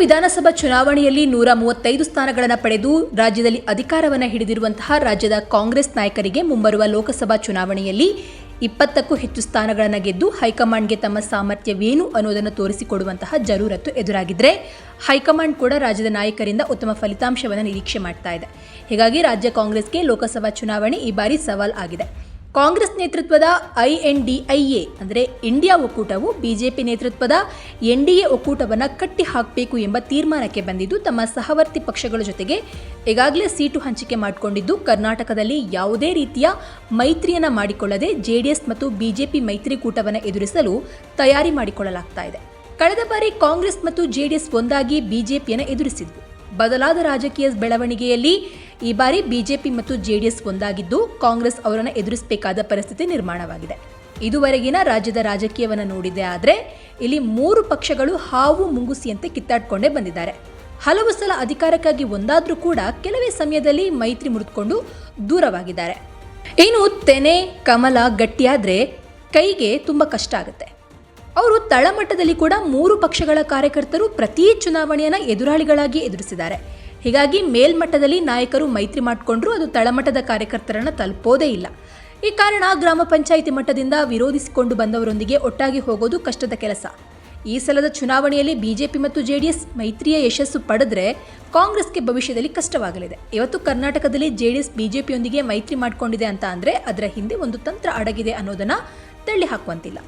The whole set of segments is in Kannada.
ವಿಧಾನಸಭಾ ಚುನಾವಣೆಯಲ್ಲಿ ನೂರ ಮೂವತ್ತೈದು ಸ್ಥಾನಗಳನ್ನು ಪಡೆದು ರಾಜ್ಯದಲ್ಲಿ ಅಧಿಕಾರವನ್ನು ಹಿಡಿದಿರುವಂತಹ ರಾಜ್ಯದ ಕಾಂಗ್ರೆಸ್ ನಾಯಕರಿಗೆ ಮುಂಬರುವ ಲೋಕಸಭಾ ಚುನಾವಣೆಯಲ್ಲಿ ಇಪ್ಪತ್ತಕ್ಕೂ ಹೆಚ್ಚು ಸ್ಥಾನಗಳನ್ನು ಗೆದ್ದು ಹೈಕಮಾಂಡ್ಗೆ ತಮ್ಮ ಸಾಮರ್ಥ್ಯವೇನು ಅನ್ನೋದನ್ನು ತೋರಿಸಿಕೊಡುವಂತಹ ಜರೂರತ್ತು ಎದುರಾಗಿದ್ದರೆ ಹೈಕಮಾಂಡ್ ಕೂಡ ರಾಜ್ಯದ ನಾಯಕರಿಂದ ಉತ್ತಮ ಫಲಿತಾಂಶವನ್ನು ನಿರೀಕ್ಷೆ ಮಾಡ್ತಾ ಇದೆ. ಹೀಗಾಗಿ ರಾಜ್ಯ ಕಾಂಗ್ರೆಸ್ಗೆ ಲೋಕಸಭಾ ಚುನಾವಣೆ ಈ ಬಾರಿ ಸವಾಲ್ ಆಗಿದೆ. ಕಾಂಗ್ರೆಸ್ ನೇತೃತ್ವದ I N D I A ಅಂದರೆ ಇಂಡಿಯಾ ಒಕ್ಕೂಟವು ಬಿಜೆಪಿ ನೇತೃತ್ವದ ಎನ್ ಡಿ ಎ ಒಕ್ಕೂಟವನ್ನು ಕಟ್ಟಿ ಹಾಕಬೇಕು ಎಂಬ ತೀರ್ಮಾನಕ್ಕೆ ಬಂದಿದ್ದು, ತಮ್ಮ ಸಹವರ್ತಿ ಪಕ್ಷಗಳ ಜೊತೆಗೆ ಈಗಾಗಲೇ ಸೀಟು ಹಂಚಿಕೆ ಮಾಡಿಕೊಂಡಿದ್ದು, ಕರ್ನಾಟಕದಲ್ಲಿ ಯಾವುದೇ ರೀತಿಯ ಮೈತ್ರಿಯನ್ನು ಮಾಡಿಕೊಳ್ಳದೆ ಜೆಡಿಎಸ್ ಮತ್ತು ಬಿಜೆಪಿ ಮೈತ್ರಿಕೂಟವನ್ನು ಎದುರಿಸಲು ತಯಾರಿ ಮಾಡಿಕೊಳ್ಳಲಾಗ್ತಾ ಇದೆ. ಕಳೆದ ಬಾರಿ ಕಾಂಗ್ರೆಸ್ ಮತ್ತು ಜೆಡಿಎಸ್ ಒಂದಾಗಿ ಬಿಜೆಪಿಯನ್ನು ಎದುರಿಸಿದ್ವು. ಬದಲಾದ ರಾಜಕೀಯ ಬೆಳವಣಿಗೆಯಲ್ಲಿ ಈ ಬಾರಿ ಬಿಜೆಪಿ ಮತ್ತು ಜೆಡಿಎಸ್ ಒಂದಾಗಿದ್ದು ಕಾಂಗ್ರೆಸ್ ಅವರನ್ನು ಎದುರಿಸಬೇಕಾದ ಪರಿಸ್ಥಿತಿ ನಿರ್ಮಾಣವಾಗಿದೆ. ಇದುವರೆಗಿನ ರಾಜ್ಯದ ರಾಜಕೀಯವನ್ನು ನೋಡಿದೆ ಆದರೆ ಇಲ್ಲಿ ಮೂರು ಪಕ್ಷಗಳು ಹಾವು ಮುಂಗುಸಿಯಂತೆ ಕಿತ್ತಾಡ್ಕೊಂಡೇ ಬಂದಿದ್ದಾರೆ. ಹಲವು ಸಲ ಅಧಿಕಾರಕ್ಕಾಗಿ ಒಂದಾದರೂ ಕೂಡ ಕೆಲವೇ ಸಮಯದಲ್ಲಿ ಮೈತ್ರಿ ಮುರಿದುಕೊಂಡು ದೂರವಾಗಿದ್ದಾರೆ. ಇನ್ನು ತೆನೆ, ಕಮಲ ಗಟ್ಟಿಯಾದರೆ ಕೈಗೆ ತುಂಬಾ ಕಷ್ಟ ಆಗುತ್ತೆ. ಅವರು ತಳಮಟ್ಟದಲ್ಲಿ ಕೂಡ ಮೂರು ಪಕ್ಷಗಳ ಕಾರ್ಯಕರ್ತರು ಪ್ರತಿ ಚುನಾವಣೆಯನ್ನ ಎದುರಾಳಿಗಳಾಗಿ ಎದುರಿಸಿದ್ದಾರೆ. ಹೀಗಾಗಿ ಮೇಲ್ಮಟ್ಟದಲ್ಲಿ ನಾಯಕರು ಮೈತ್ರಿ ಮಾಡಿಕೊಂಡ್ರು ಅದು ತಳಮಟ್ಟದ ಕಾರ್ಯಕರ್ತರನ್ನ ತಲುಪೋದೇ ಇಲ್ಲ. ಈ ಕಾರಣ ಗ್ರಾಮ ಪಂಚಾಯಿತಿ ಮಟ್ಟದಿಂದ ವಿರೋಧಿಸಿಕೊಂಡು ಬಂದವರೊಂದಿಗೆ ಒಟ್ಟಾಗಿ ಹೋಗೋದು ಕಷ್ಟದ ಕೆಲಸ. ಈ ಸಲದ ಚುನಾವಣೆಯಲ್ಲಿ ಬಿಜೆಪಿ ಮತ್ತು ಜೆಡಿಎಸ್ ಮೈತ್ರಿಯ ಯಶಸ್ಸು ಪಡೆದ್ರೆ ಕಾಂಗ್ರೆಸ್ಗೆ ಭವಿಷ್ಯದಲ್ಲಿ ಕಷ್ಟವಾಗಲಿದೆ. ಇವತ್ತು ಕರ್ನಾಟಕದಲ್ಲಿ ಜೆಡಿಎಸ್ ಬಿಜೆಪಿಯೊಂದಿಗೆ ಮೈತ್ರಿ ಮಾಡಿಕೊಂಡಿದೆ ಅಂತ ಅಂದರೆ ಅದರ ಹಿಂದೆ ಒಂದು ತಂತ್ರ ಅಡಗಿದೆ ಅನ್ನೋದನ್ನ ತಳ್ಳಿ ಹಾಕುವಂತಿಲ್ಲ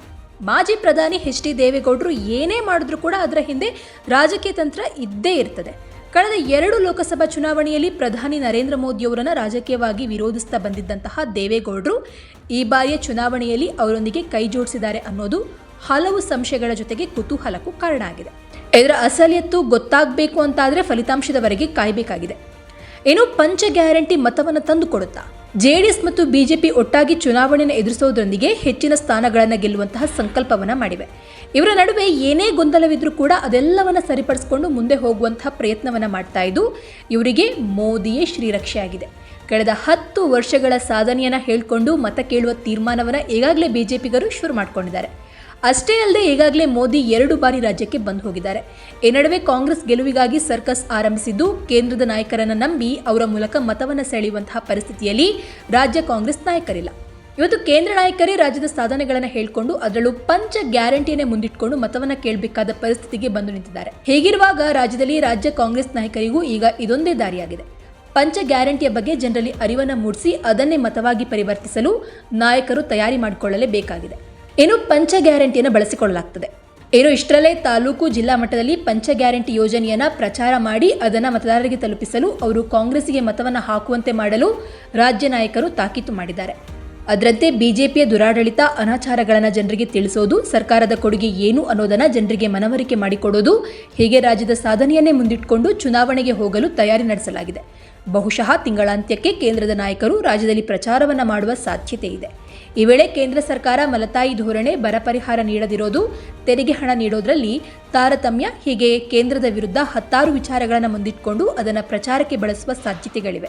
ಮಾಜಿ ಪ್ರಧಾನಿ ಎಚ್ ಡಿ ದೇವೇಗೌಡರು ಏನೇ ಮಾಡಿದ್ರೂ ಕೂಡ ಅದರ ಹಿಂದೆ ರಾಜಕೀಯ ತಂತ್ರ ಇದ್ದೇ ಇರ್ತದೆ. ಕಳೆದ ಎರಡು ಲೋಕಸಭಾ ಚುನಾವಣೆಯಲ್ಲಿ ಪ್ರಧಾನಿ ನರೇಂದ್ರ ಮೋದಿಯವರನ್ನು ರಾಜಕೀಯವಾಗಿ ವಿರೋಧಿಸ್ತಾ ಬಂದಿದ್ದಂತಹ ದೇವೇಗೌಡರು ಈ ಬಾರಿಯ ಚುನಾವಣೆಯಲ್ಲಿ ಅವರೊಂದಿಗೆ ಕೈ ಜೋಡಿಸಿದ್ದಾರೆ ಅನ್ನೋದು ಹಲವು ಸಂಶಯಗಳ ಜೊತೆಗೆ ಕುತೂಹಲಕ್ಕೂ ಕಾರಣ ಆಗಿದೆ. ಇದರ ಅಸಲಿಯತ್ತು ಗೊತ್ತಾಗಬೇಕು ಅಂತಾದರೆ ಫಲಿತಾಂಶದವರೆಗೆ ಕಾಯಬೇಕಾಗಿದೆ. ಏನು ಪಂಚ ಗ್ಯಾರಂಟಿ ಮತವನ್ನು ತಂದುಕೊಡುತ್ತಾ? ಜೆಡಿಎಸ್ ಮತ್ತು ಬಿಜೆಪಿ ಒಟ್ಟಾಗಿ ಚುನಾವಣೆಯನ್ನು ಎದುರಿಸೋದ್ರೊಂದಿಗೆ ಹೆಚ್ಚಿನ ಸ್ಥಾನಗಳನ್ನು ಗೆಲ್ಲುವಂತಹ ಸಂಕಲ್ಪವನ್ನು ಮಾಡಿವೆ. ಇವರ ನಡುವೆ ಏನೇ ಗೊಂದಲವಿದ್ರೂ ಕೂಡ ಅದೆಲ್ಲವನ್ನ ಸರಿಪಡಿಸಿಕೊಂಡು ಮುಂದೆ ಹೋಗುವಂತಹ ಪ್ರಯತ್ನವನ್ನು ಮಾಡ್ತಾ ಇದ್ದು, ಇವರಿಗೆ ಮೋದಿಯೇ ಶ್ರೀರಕ್ಷೆಯಾಗಿದೆ. ಕಳೆದ ಹತ್ತು ವರ್ಷಗಳ ಸಾಧನೆಯನ್ನು ಹೇಳಿಕೊಂಡು ಮತ ಕೇಳುವ ತೀರ್ಮಾನವನ್ನು ಈಗಾಗಲೇ ಬಿಜೆಪಿಗರು ಶುರು ಮಾಡ್ಕೊಂಡಿದ್ದಾರೆ. ಅಷ್ಟೇ ಅಲ್ಲದೆ ಈಗಾಗಲೇ ಮೋದಿ ಎರಡು ಬಾರಿ ರಾಜ್ಯಕ್ಕೆ ಬಂದು ಹೋಗಿದ್ದಾರೆ. ಈ ನಡುವೆ ಕಾಂಗ್ರೆಸ್ ಗೆಲುವಿಗಾಗಿ ಸರ್ಕಸ್ ಆರಂಭಿಸಿದ್ದು ಕೇಂದ್ರದ ನಾಯಕರನ್ನು ನಂಬಿ ಅವರ ಮೂಲಕ ಮತವನ್ನು ಸೆಳೆಯುವಂತಹ ಪರಿಸ್ಥಿತಿಯಲ್ಲಿ ರಾಜ್ಯ ಕಾಂಗ್ರೆಸ್ ನಾಯಕರಿಲ್ಲ. ಇವತ್ತು ಕೇಂದ್ರ ನಾಯಕರೇ ರಾಜ್ಯದ ಸಾಧನೆಗಳನ್ನು ಹೇಳಿಕೊಂಡು ಅದರಲ್ಲೂ ಪಂಚ ಗ್ಯಾರಂಟಿಯನ್ನೇ ಮುಂದಿಟ್ಕೊಂಡು ಮತವನ್ನ ಕೇಳಬೇಕಾದ ಪರಿಸ್ಥಿತಿಗೆ ಬಂದು ನಿಂತಿದ್ದಾರೆ. ಹೀಗಿರುವಾಗ ರಾಜ್ಯದಲ್ಲಿ ರಾಜ್ಯ ಕಾಂಗ್ರೆಸ್ ನಾಯಕರಿಗೂ ಈಗ ಇದೊಂದೇ ದಾರಿಯಾಗಿದೆ. ಪಂಚ ಗ್ಯಾರಂಟಿಯ ಬಗ್ಗೆ ಜನರಲ್ಲಿ ಅರಿವನ್ನು ಮೂಡಿಸಿ ಅದನ್ನೇ ಮತವಾಗಿ ಪರಿವರ್ತಿಸಲು ನಾಯಕರು ತಯಾರಿ ಮಾಡಿಕೊಳ್ಳಲೇಬೇಕಾಗಿದೆ. ಇನ್ನು ಪಂಚ ಗ್ಯಾರಂಟಿಯನ್ನು ಬಳಸಿಕೊಳ್ಳಲಾಗ್ತದೆ? ಏನು ಇಷ್ಟರಲ್ಲೇ ತಾಲೂಕು ಜಿಲ್ಲಾ ಮಟ್ಟದಲ್ಲಿ ಪಂಚ ಗ್ಯಾರಂಟಿ ಯೋಜನೆಯನ್ನ ಪ್ರಚಾರ ಮಾಡಿ ಅದನ್ನು ಮತದಾರರಿಗೆ ತಲುಪಿಸಲು ಅವರು ಕಾಂಗ್ರೆಸ್ಸಿಗೆ ಮತವನ್ನು ಹಾಕುವಂತೆ ಮಾಡಲು ರಾಜ್ಯ ನಾಯಕರು ತಾಕೀತು ಮಾಡಿದ್ದಾರೆ. ಅದರಂತೆ ಬಿಜೆಪಿಯ ದುರಾಡಳಿತ ಅನಾಚಾರಗಳನ್ನು ಜನರಿಗೆ ತಿಳಿಸೋದು, ಸರ್ಕಾರದ ಕೊಡುಗೆ ಏನು ಅನ್ನೋದನ್ನು ಜನರಿಗೆ ಮನವರಿಕೆ ಮಾಡಿಕೊಡೋದು, ಹೀಗೆ ರಾಜ್ಯದ ಸಾಧನೆಯನ್ನೇ ಮುಂದಿಟ್ಟುಕೊಂಡು ಚುನಾವಣೆಗೆ ಹೋಗಲು ತಯಾರಿ ನಡೆಸಲಾಗಿದೆ. ಬಹುಶಃ ತಿಂಗಳಾಂತ್ಯಕ್ಕೆ ಕೇಂದ್ರದ ನಾಯಕರು ರಾಜ್ಯದಲ್ಲಿ ಪ್ರಚಾರವನ್ನು ಮಾಡುವ ಸಾಧ್ಯತೆ ಇದೆ. ಈ ವೇಳೆ ಕೇಂದ್ರ ಸರ್ಕಾರ ಮಲತಾಯಿ ಧೋರಣೆ ಬರ ಪರಿಹಾರ ನೀಡದಿರೋದು, ತೆರಿಗೆ ಹಣ ನೀಡೋದ್ರಲ್ಲಿ ತಾರತಮ್ಯ, ಹೀಗೆ ಕೇಂದ್ರದ ವಿರುದ್ಧ ಹತ್ತಾರು ವಿಚಾರಗಳನ್ನು ಮುಂದಿಟ್ಟುಕೊಂಡು ಅದನ್ನು ಪ್ರಚಾರಕ್ಕೆ ಬಳಸುವ ಸಾಧ್ಯತೆಗಳಿವೆ.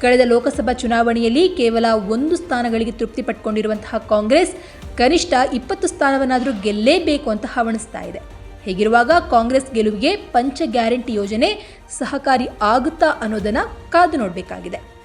ಕಳೆದ ಲೋಕಸಭಾ ಚುನಾವಣೆಯಲ್ಲಿ ಕೇವಲ ಒಂದು ಸ್ಥಾನಗಳಿಗೆ ತೃಪ್ತಿ ಪಟ್ಕೊಂಡಿರುವಂತಹ ಕಾಂಗ್ರೆಸ್, ಕನಿಷ್ಠ ಇಪ್ಪತ್ತು ಸ್ಥಾನವನ್ನಾದರೂ ಗೆಲ್ಲೇಬೇಕು ಅಂತ ಹವಣಿಸ್ತಾ ಇದೆ. ಹೀಗಿರುವಾಗ ಕಾಂಗ್ರೆಸ್ ಗೆಲುವಿಗೆ ಪಂಚ ಗ್ಯಾರಂಟಿ ಯೋಜನೆ ಸಹಕಾರಿ ಆಗುತ್ತಾ ಅನ್ನೋದನ್ನು ಕಾದು ನೋಡಬೇಕಾಗಿದೆ.